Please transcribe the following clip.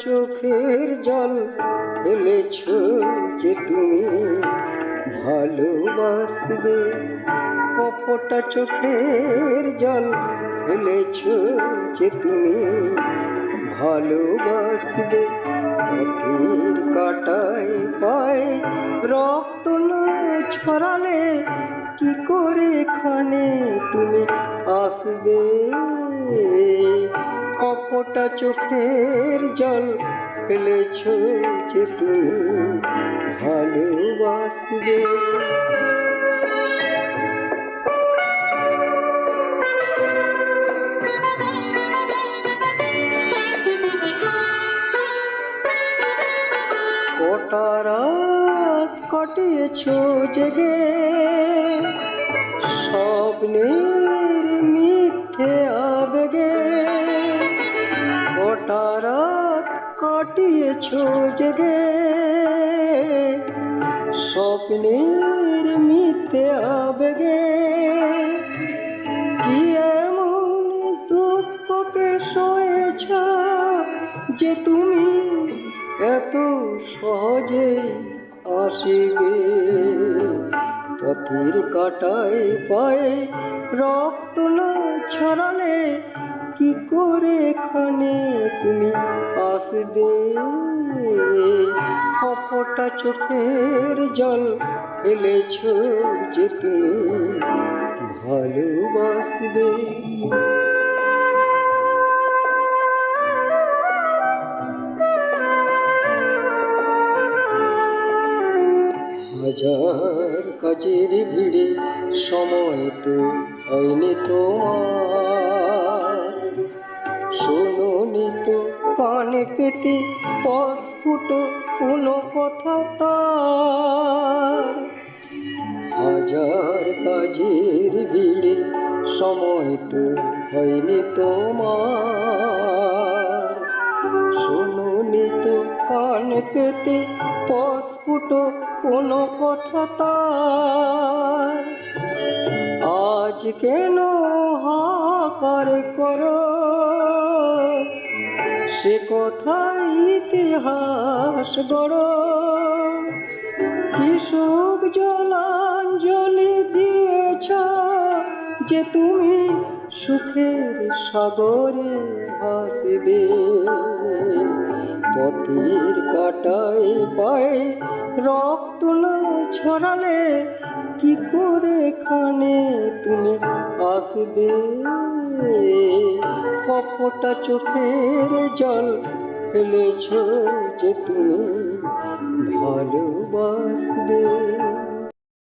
চোখের জল ফেলেছ যে তুমি ভালোবাসবে। কপটা চোখের জল ফেলেছ যে তুমি ভালোবাসবে। পথের কাটায় পায় রক্ত না ছড়ালে কি করে খানে তুমি আসবে? কপটা চোখের জল ফেলেছ যে তুমি ভালোবাসবে। কটা কাটিয়েছ জেগে স্বপ্নের কাটিয়েছ জেগে। স্বপ্নের মিথ্যে আবেগে কি এমন দুঃখকে সয়েছ যে তুমি এত সহজে আসিবে? পথের কাটায় পায়ে রক্ত না ছড়ালে কি করে এখানে তুমি আসবে কপটা চোখের জল ফেলেছ যে তুমি ভালোবাসবে। হাজার কাজের ভিড়ে সময় তো হয়নি তোমার। শোনি তো কানে পেতে অস্ফুট কোনো কথা তার। হাজার কাজের ভিড়ে সময় তো হয়নি তোমার। শুনুনি কান পেতে পস্ফুট কোনো কথা তার। আজ কেন হাকার করো? সে কোথায় ইতিহাস গড়। কিশোক জলাঞ্জলি দিয়েছ যে তুমি সুখের সাগরে ভাসবে। পথের কাটায় পায়ে রক্ত ছড়ালে কি করে খানে তুমি আসবে? কপটা চোখের জল ফেলেছ যে তুমি ভালোবাসবে।